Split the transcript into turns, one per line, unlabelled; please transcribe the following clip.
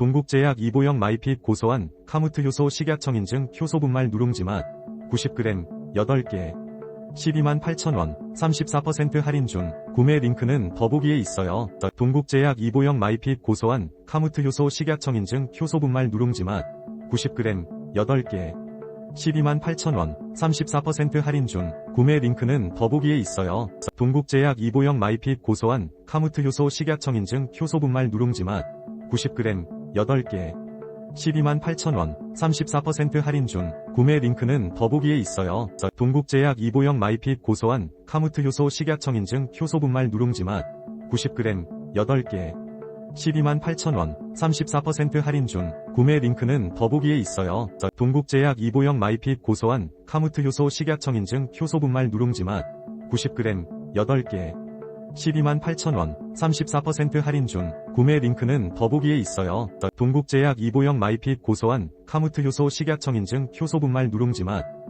동국제약 이보영 마이핏 고소한 카무트 효소 식약청 인증 효소 분말 누룽지 맛 90g 8개 12만 8천원 34% 할인 중 구매 링크는 더보기에 있어요. 동국제약 이보영 마이핏 고소한 카무트 효소 식약청 인증 효소 분말 누룽지 맛 90g 8개 12만 8천원 34% 할인 중 구매 링크는 더보기에 있어요. 동국제약 이보영 마이핏 고소한 카무트 효소 식약청 인증 효소 분말 누룽지 맛 90g 8개 12만 8천원 34% 할인 중 구매 링크는 더보기에 있어요. 동국제약 이보영 마이핏 고소한 카무트 효소 식약청 인증 효소 분말 누룽지 맛 90g 8개 12만 8천원 34% 할인 중 구매 링크는 더보기에 있어요. 동국제약 이보영 마이핏 고소한 카무트 효소 식약청 인증 효소 분말 누룽지 맛 90g 8개 12만 8천원 34% 할인 중 구매 링크는 더보기에 있어요. 동국제약 이보영 마이핏 고소한 카무트 효소 식약청 인증 효소 분말 누룽지 맛